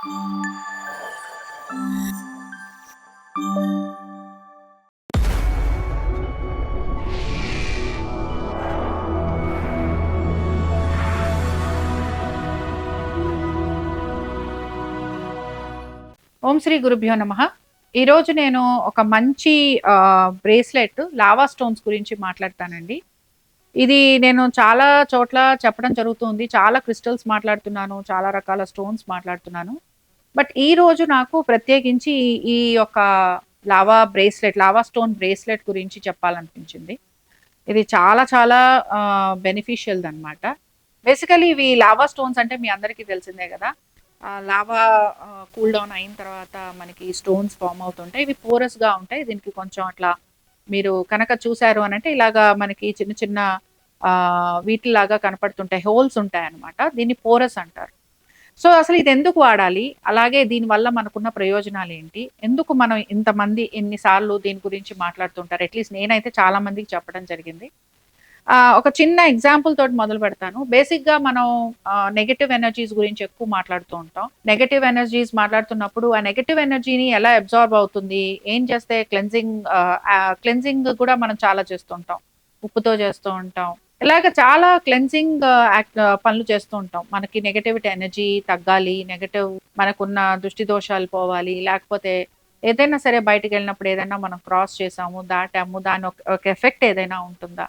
ఓం శ్రీ గురుభ్యో నమ. ఈరోజు నేను ఒక మంచి బ్రేస్లెట్ లావా స్టోన్స్ గురించి మాట్లాడతానండి. ఇది నేను చాలా చోట్ల చెప్పడం జరుగుతుంది. చాలా క్రిస్టల్స్ మాట్లాడుతున్నాను. చాలా రకాల స్టోన్స్ మాట్లాడుతున్నాను. బట్ ఈ రోజు నాకు ప్రత్యేకించి ఈ యొక్క lava bracelet lava stone bracelet గురించి చెప్పాలనిపించింది. ఇది చాలా చాలా బెనిఫిషియల్ అనమాట బేసికలీ ఇవి లావా స్టోన్స్ అంటే మీ అందరికీ తెలిసిందే కదా. లావా కూల్ డౌన్ అయిన తర్వాత మనకి స్టోన్స్ ఫామ్ అవుతుంటాయి. ఇవి పోరస్గా ఉంటాయి. దీనికి కొంచెం అట్లా మీరు కనుక చూశారు అని అంటే ఇలాగా మనకి చిన్న చిన్న వీటిలాగా కనపడుతుంటాయి. హోల్స్ ఉంటాయి అన్నమాట దీన్ని పోరస్ అంటారు. సో అసలు ఇది ఎందుకు వాడాలి? అలాగే దీనివల్ల మనకున్న ప్రయోజనాలు ఏంటి? ఎందుకు మనం ఇంతమంది ఎన్నిసార్లు దీని గురించి మాట్లాడుతుంటారు? అట్లీస్ట్ నేనైతే చాలా మందికి చెప్పడం జరిగింది. ఒక చిన్న ఎగ్జాంపుల్ తోటి మొదలు పెడతాను. బేసిక్గా మనం నెగటివ్ ఎనర్జీస్ గురించి ఎక్కువ మాట్లాడుతూ ఉంటాం. నెగటివ్ ఎనర్జీస్ మాట్లాడుతున్నప్పుడు ఆ నెగటివ్ ఎనర్జీని ఎలా అబ్జార్బ్ అవుతుంది? ఏం చేస్తే క్లెన్జింగ్ క్లెన్జింగ్ కూడా మనం చాలా చేస్తుంటాం ఉప్పుతో చేస్తూ ఉంటాం. ఇలాగ చాలా క్లెన్సింగ్ పనులు చేస్తూ ఉంటాం. మనకి నెగటివిటీ ఎనర్జీ తగ్గాలి నెగటివ్ మనకున్న దృష్టి దోషాలు పోవాలి లేకపోతే ఏదైనా సరే బయటకు వెళ్ళినప్పుడు ఏదైనా మనం క్రాస్ చేసాము దాటాము దాని ఒక- ఎఫెక్ట్ ఏదైనా ఉంటుందా?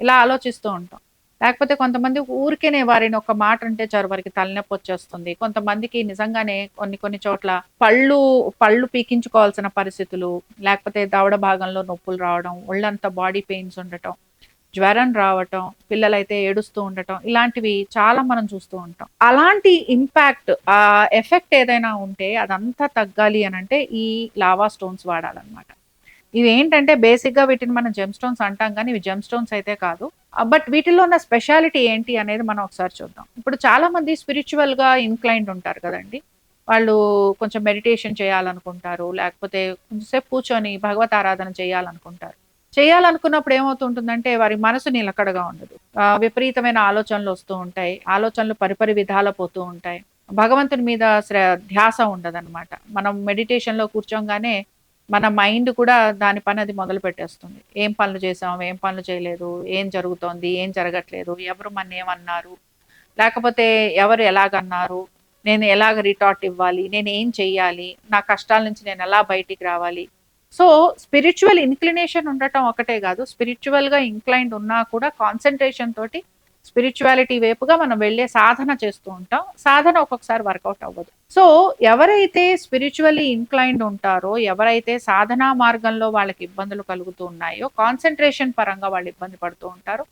ఇలా ఆలోచిస్తూ ఉంటాం. లేకపోతే కొంతమంది ఊరికేనే వారిని ఒక మాట అంటే చారు వారికి తలనొప్పి వచ్చేస్తుంది. కొంతమందికి నిజంగానే కొన్ని కొన్ని చోట్ల పళ్ళు పళ్ళు పీకించుకోవాల్సిన పరిస్థితులు లేకపోతే దవడ భాగంలో నొప్పులు రావడం ఒళ్ళంతా బాడీ పెయిన్స్ ఉండటం జ్వరం రావటం పిల్లలైతే ఏడుస్తూ ఉండటం ఇలాంటివి చాలా మనం చూస్తూ ఉంటాం. అలాంటి ఇంపాక్ట్ ఆ ఎఫెక్ట్ ఏదైనా ఉంటే అదంతా తగ్గాలి అని అంటే ఈ లావా స్టోన్స్ వాడాలన్నమాట. ఇవి ఏంటంటే బేసిక్గా వీటిని మనం జెమ్ స్టోన్స్ అంటాం కానీ ఇవి జెమ్ స్టోన్స్ అయితే కాదు. బట్ వీటిలో ఉన్న స్పెషాలిటీ ఏంటి అనేది మనం ఒకసారి చూద్దాం. ఇప్పుడు చాలా మంది స్పిరిచువల్గా ఇన్క్లైన్డ్ ఉంటారు కదండి. వాళ్ళు కొంచెం మెడిటేషన్ చేయాలనుకుంటారు లేకపోతే కొంచెంసేపు కూర్చొని భగవత్ ఆరాధన చేయాలనుకుంటారు. చేయాలనుకున్నప్పుడు ఏమవుతుంటుందంటే వారి మనసు నిలకడగా ఉండదు. ఆ, విపరీతమైన ఆలోచనలు వస్తూ ఉంటాయి. ఆలోచనలు పరిపరి విధాల పోతూ ఉంటాయి. భగవంతుని మీద ధ్యాస ఉండదన్నమాట. మనం మెడిటేషన్లో కూర్చోగానే మన మైండ్ కూడా దాని పని అది మొదలు పెట్టేస్తుంది. ఏం పనులు చేసాం ఏం పనులు చేయలేదు ఏం జరుగుతోంది ఏం జరగట్లేదు ఎవరు మన ఏమన్నారు లేకపోతే ఎవరు ఎలాగన్నారు నేను ఎలాగ రిటార్ట్ ఇవ్వాలి నేను ఏం చెయ్యాలి నా కష్టాల నుంచి నేను ఎలా బయటికి రావాలి సో స్పిరిచువల్ ఇన్క్లినేషన్ ఉండటం ఒకటే కాదు స్పిరిచువల్గా ఇంక్లైన్డ్ ఉన్నా కూడా కాన్సన్ట్రేషన్ తోటి స్పిరిచువాలిటీ వైపుగా మనం వెళ్ళే సాధన చేస్తూ ఉంటాం. సాధన ఒక్కొక్కసారి వర్కౌట్ అవ్వదు. సో ఎవరైతే స్పిరిచువల్లీ ఇంక్లైన్డ్ ఉంటారో ఎవరైతే సాధనా మార్గంలో వాళ్ళకి ఇబ్బందులు కలుగుతూ ఉన్నాయో కాన్సన్ట్రేషన్ పరంగా వాళ్ళు ఇబ్బంది పడుతూ ఉంటారో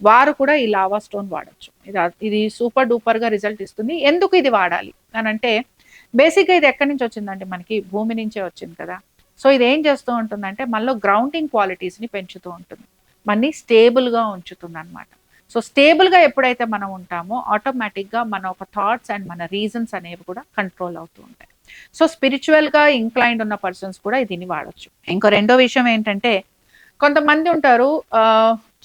వారు కూడా ఈ లావా స్టోన్ వాడచ్చు. ఇది ఇది సూపర్ డూపర్గా రిజల్ట్ ఇస్తుంది. ఎందుకు ఇది వాడాలి? అని అంటే బేసిక్గా ఇది ఎక్కడి నుంచి వచ్చిందంటే మనకి భూమి నుంచే వచ్చింది కదా. సో ఇది ఏం చేస్తూ ఉంటుందంటే మనలో గ్రౌండింగ్ క్వాలిటీస్ని పెంచుతూ ఉంటుంది. మనని స్టేబుల్గా ఉంచుతుంది అనమాట సో స్టేబుల్గా ఎప్పుడైతే మనం ఉంటామో ఆటోమేటిక్గా మన ఒక థాట్స్ అండ్ మన రీజన్స్ అనేవి కూడా కంట్రోల్ అవుతూ ఉంటాయి. సో స్పిరిచువల్గా ఇంక్లైన్డ్ ఉన్న పర్సన్స్ కూడా దీన్ని వాడచ్చు. ఇంకో రెండో విషయం ఏంటంటే కొంతమంది ఉంటారు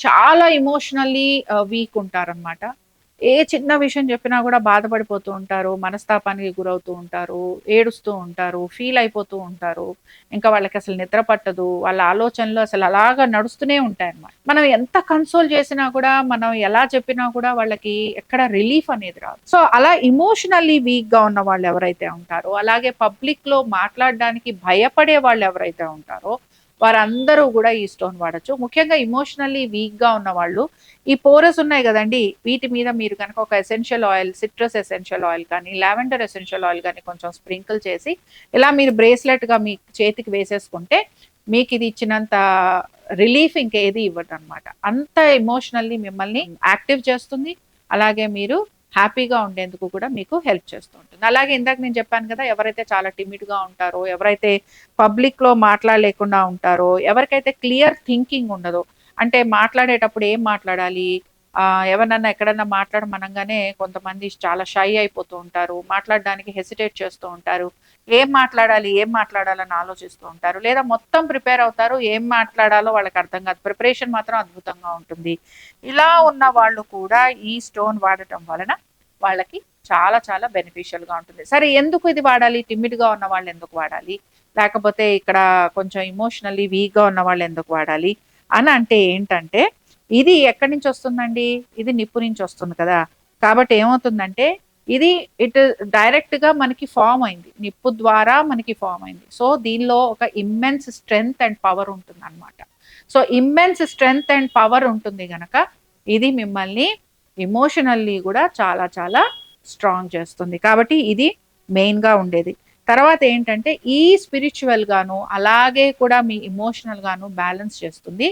చాలా ఇమోషనల్లీ వీక్ ఉంటారన్నమాట. ఏ చిన్న విషయం చెప్పినా కూడా బాధపడిపోతూ ఉంటారు మనస్తాపానికి గురవుతూ ఉంటారు ఏడుస్తూ ఉంటారు ఫీల్ అయిపోతూ ఉంటారు. ఇంకా వాళ్ళకి అసలు నిద్ర పట్టదు వాళ్ళ ఆలోచనలు అసలు అలాగా నడుస్తూనే ఉంటాయి అన్నమాట మనం ఎంత కన్సోల్ చేసినా కూడా మనం ఎలా చెప్పినా కూడా వాళ్ళకి ఎక్కడ రిలీఫ్ అనేది రాదు. సో అలా ఇమోషనల్లీ వీక్గా ఉన్న వాళ్ళు ఎవరైతే ఉంటారో అలాగే పబ్లిక్లో మాట్లాడడానికి భయపడే వాళ్ళు ఎవరైతే ఉంటారో వారందరూ కూడా ఈ స్టోన్ వాడచ్చు. ముఖ్యంగా ఇమోషనల్లీ వీక్గా ఉన్న వాళ్ళు ఈ పోరస్ ఉన్నాయి కదండి వీటి మీద మీరు కనుక ఒక essential oil citrus essential oil కానీ లావెండర్ ఎసెన్షియల్ ఆయిల్ కానీ కొంచెం స్ప్రింకిల్ చేసి ఇలా మీరు బ్రేస్లెట్గా మీ చేతికి వేసేసుకుంటే మీకు ఇది ఇచ్చినంత రిలీఫ్ ఇంకేది ఇవ్వదు అనమాట అంత ఎమోషనల్లీ మిమ్మల్ని యాక్టివ్ చేస్తుంది. అలాగే మీరు హ్యాపీగా ఉండేందుకు కూడా మీకు హెల్ప్ చేస్తూ ఉంటుంది. అలాగే ఇందాక నేను చెప్పాను కదా ఎవరైతే చాలా టిమిడ్గా గా ఉంటారో ఎవరైతే పబ్లిక్లో మాట్లాడలేకుండా ఉంటారో ఎవరికైతే క్లియర్ థింకింగ్ ఉండదో అంటే మాట్లాడేటప్పుడు ఏం మాట్లాడాలి? ఎవరన్నా ఎక్కడన్నా మాట్లాడమనగానే కొంతమంది చాలా షై అయిపోతూ ఉంటారు మాట్లాడడానికి హెసిటేట్ చేస్తూ ఉంటారు. ఏం మాట్లాడాలి ఏం మాట్లాడాలని ఆలోచిస్తూ ఉంటారు. లేదా మొత్తం ప్రిపేర్ అవుతారు ఏం మాట్లాడాలో వాళ్ళకి అర్థం కాదు. ప్రిపరేషన్ మాత్రం అద్భుతంగా ఉంటుంది. ఇలా ఉన్న వాళ్ళు కూడా ఈ స్టోన్ వాడటం వలన వాళ్ళకి చాలా చాలా బెనిఫిషియల్గా ఉంటుంది. సరే ఎందుకు ఇది వాడాలి? timid గా ఉన్న వాళ్ళు ఎందుకు వాడాలి? లేకపోతే ఇక్కడ కొంచెం ఇమోషనల్లీ వీక్గా ఉన్న వాళ్ళు ఎందుకు వాడాలి? అని అంటే ఏంటంటే ఇది ఎక్కడి నుంచి వస్తుందండి? ఇది నిప్పు నుంచి వస్తుంది కదా. కాబట్టి ఏమవుతుందంటే ఇది ఇట్ డైరెక్ట్గా మనకి ఫామ్ అయింది. నిప్పు ద్వారా మనకి ఫామ్ అయింది. సో దీనిలో ఒక ఇమ్మెన్స్ స్ట్రెంగ్త్ అండ్ పవర్ ఉంటుంది అనమాట so immense strength and power ఉంటుంది గనక ఇది మిమ్మల్ని ఇమోషనల్లీ కూడా చాలా చాలా స్ట్రాంగ్ చేస్తుంది. కాబట్టి ఇది మెయిన్గా ఉండేది. తర్వాత ఏంటంటే ఈ స్పిరిచువల్ గాను అలాగే కూడా మీ ఇమోషనల్ గాను బ్యాలెన్స్ చేస్తుంది.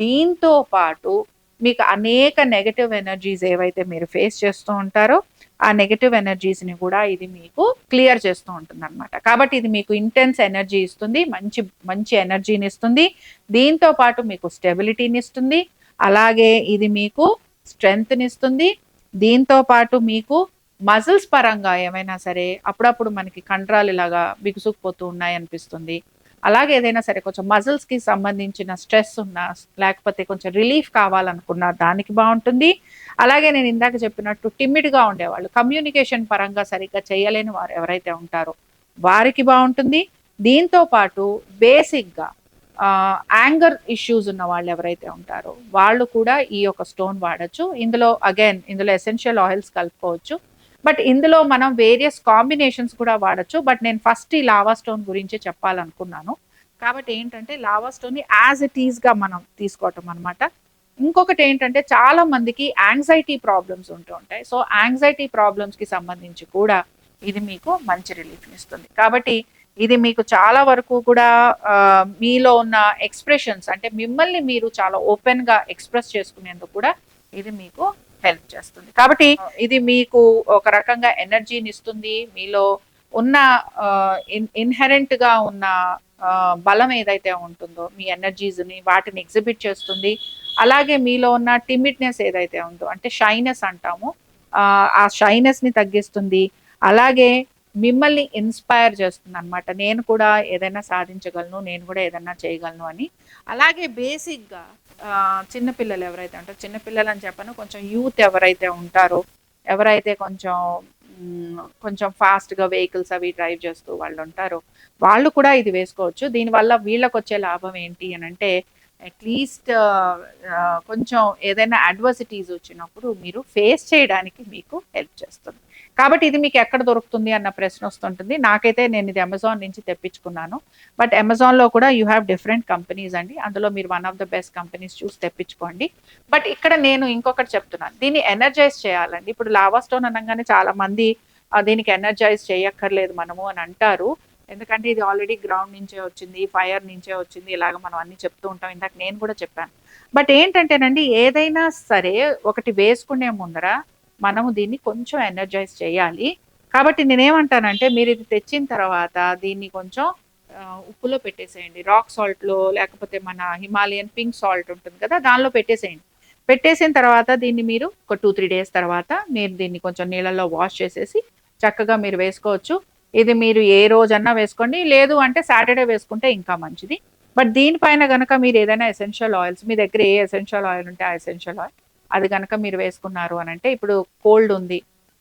దీంతో పాటు మీకు అనేక నెగటివ్ ఎనర్జీస్ ఏవైతే మీరు ఫేస్ చేస్తూ ఉంటారో ఆ నెగటివ్ ఎనర్జీస్ని కూడా ఇది మీకు క్లియర్ చేస్తూ ఉంటుంది అనమాట కాబట్టి ఇది మీకు ఇంటెన్స్ ఎనర్జీ ఇస్తుంది మంచి మంచి ఎనర్జీని ఇస్తుంది దీంతో పాటు మీకు స్టెబిలిటీని ఇస్తుంది అలాగే ఇది మీకు స్ట్రెంగ్త్ని ఇస్తుంది దీంతో పాటు మీకు మజిల్స్ పరంగా ఏమైనా సరే అప్పుడప్పుడు మనకి కండరాలు ఇలాగా బిగుసుకుపోతూ ఉన్నాయి అనిపిస్తుంది అలాగే ఏదైనా సరే కొంచెం మజిల్స్కి సంబంధించిన స్ట్రెస్ ఉన్నా లేకపోతే కొంచెం రిలీఫ్ కావాలనుకున్నా దానికి బాగుంటుంది. అలాగే నేను ఇందాక చెప్పినట్టు టిమ్మిడ్గా ఉండేవాళ్ళు కమ్యూనికేషన్ పరంగా సరిగ్గా చేయలేని వారు ఎవరైతే ఉంటారో వారికి బాగుంటుంది. దీంతో పాటు బేసిక్గా యాంగర్ ఇష్యూస్ ఉన్న వాళ్ళు ఎవరైతే ఉంటారో వాళ్ళు కూడా ఈ యొక్క స్టోన్ వాడచ్చు. ఇందులో అగైన్ ఇందులో ఎసెన్షియల్ ఆయిల్స్ కలుపుకోవచ్చు. బట్ ఇందులో మనం వేరియస్ కాంబినేషన్స్ కూడా వాడచ్చు. బట్ నేను ఫస్ట్ ఈ లావా స్టోన్ గురించి చెప్పాలనుకున్నాను. కాబట్టి ఏంటంటే లావా స్టోన్ని యాజ్ ఇట్ ఈస్గా మనం తీసుకోవటం అనమాట ఇంకొకటి ఏంటంటే చాలా మందికి యాంగ్జైటీ ప్రాబ్లమ్స్ ఉంటూ ఉంటాయి. సో యాంగ్జైటీ ప్రాబ్లమ్స్కి సంబంధించి కూడా ఇది మీకు మంచి రిలీఫ్ ఇస్తుంది. కాబట్టి ఇది మీకు చాలా వరకు కూడా మీలో ఉన్న ఎక్స్ప్రెషన్స్ అంటే మిమ్మల్ని మీరు చాలా ఓపెన్గా ఎక్స్ప్రెస్ చేసుకునేందుకు కూడా ఇది మీకు హెల్ప్ చేస్తుంది. కాబట్టి ఇది మీకు ఒక రకంగా ఎనర్జీని ఇస్తుంది. మీలో ఉన్న ఇన్హెరెంట్గా ఉన్న బలం ఏదైతే ఉంటుందో మీ ఎనర్జీస్ని వాటిని ఎగ్జిబిట్ చేస్తుంది. అలాగే మీలో ఉన్న టిమిడ్నెస్ ఏదైతే ఉందో అంటే షైనెస్ అంటాము ఆ, షైనెస్ని షైనెస్ని తగ్గిస్తుంది. అలాగే మిమ్మల్ని ఇన్స్పైర్ చేస్తుంది అనమాట నేను కూడా ఏదైనా సాధించగలను నేను కూడా ఏదైనా చేయగలను అని. అలాగే బేసిక్గా చిన్నపిల్లలు ఎవరైతే ఉంటారో చిన్నపిల్లలు అని చెప్పను కొంచెం యూత్ ఎవరైతే ఉంటారో ఎవరైతే కొంచెం కొంచెం ఫాస్ట్గా వెహికల్స్ అవి డ్రైవ్ చేస్తూ వాళ్ళు ఉంటారో వాళ్ళు కూడా ఇది వేసుకోవచ్చు. దీనివల్ల వీళ్ళకి వచ్చే లాభం ఏంటి అని అంటే అట్లీస్ట్ కొంచెం ఏదైనా అడ్వర్సిటీస్ వచ్చినప్పుడు మీరు ఫేస్ చేయడానికి మీకు హెల్ప్ చేస్తుంది. కాబట్టి ఇది మీకు ఎక్కడ దొరుకుతుంది అన్న ప్రశ్న వస్తుంటుంది. నాకైతే నేను ఇది అమెజాన్ నుంచి తెప్పించుకున్నాను. బట్ అమెజాన్లో కూడా యూ హ్యావ్ డిఫరెంట్ కంపెనీస్ అండి. అందులో మీరు one of the best companies చూసి తెప్పించుకోండి. బట్ ఇక్కడ నేను ఇంకొకటి చెప్తున్నాను. దీన్ని ఎనర్జైజ్ చేయాలండి. ఇప్పుడు లావా స్టోన్ అనగానే చాలా మంది దీనికి ఎనర్జైజ్ చేయక్కర్లేదు మనము అని అంటారు. ఎందుకంటే ఇది ఆల్రెడీ గ్రౌండ్ నుంచే వచ్చింది ఫైర్ నుంచే వచ్చింది ఇలాగ మనం అన్ని చెప్తూ ఉంటాం. ఇందాక నేను కూడా చెప్పాను. బట్ ఏంటంటేనండి ఏదైనా సరే ఒకటి వేసుకునే ముందర మనము దీన్ని కొంచెం ఎనర్జైజ్ చేయాలి. కాబట్టి నేనేమంటానంటే మీరు ఇది తెచ్చిన తర్వాత దీన్ని కొంచెం ఉప్పులో పెట్టేసేయండి. రాక్ సాల్ట్లో లేకపోతే మన హిమాలయన్ పింక్ సాల్ట్ ఉంటుంది కదా దానిలో పెట్టేసేయండి. పెట్టేసిన తర్వాత దీన్ని మీరు ఒక టూ త్రీ డేస్ తర్వాత మీరు దీన్ని కొంచెం నీళ్ళల్లో వాష్ చేసేసి చక్కగా మీరు వేసుకోవచ్చు. ఇది మీరు ఏ రోజన్నా వేసుకోండి. లేదు అంటే సాటర్డే వేసుకుంటే ఇంకా మంచిది. బట్ దీనిపైన గనక మీరు ఏదైనా ఎసెన్షియల్ ఆయిల్స్ మీ దగ్గర ఏ ఎసెన్షియల్ ఆయిల్ ఉంటే ఆ ఎసెన్షియల్ ఆయిల్ అది గనక మీరు వేసుకున్నారు అని అంటే ఇప్పుడు కోల్డ్ ఉంది.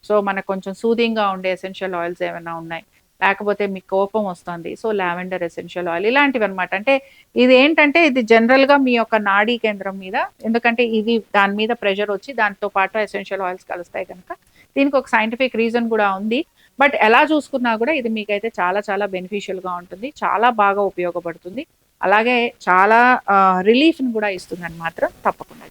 సో మనకు కొంచెం సూదింగ్గా ఉండే ఎసెన్షియల్ ఆయిల్స్ ఏమైనా ఉన్నాయి. లేకపోతే మీకు కోపం వస్తుంది. సో లావెండర్ ఎసెన్షియల్ ఆయిల్ ఇలాంటివి అనమాట అంటే ఇది ఏంటంటే ఇది జనరల్గా మీ యొక్క నాడీ కేంద్రం మీద ఎందుకంటే ఇది దాని మీద ప్రెషర్ వచ్చి దాంతో పాటు ఎసెన్షియల్ ఆయిల్స్ కలుస్తాయి కనుక దీనికి ఒక సైంటిఫిక్ రీజన్ కూడా ఉంది. బట్ ఎలా చూసుకున్నా కూడా ఇది మీకైతే చాలా చాలా బెనిఫిషియల్గా ఉంటుంది. చాలా బాగా ఉపయోగపడుతుంది. అలాగే చాలా రిలీఫ్ని కూడా ఇస్తుంది అని మాత్రం తప్పకుండా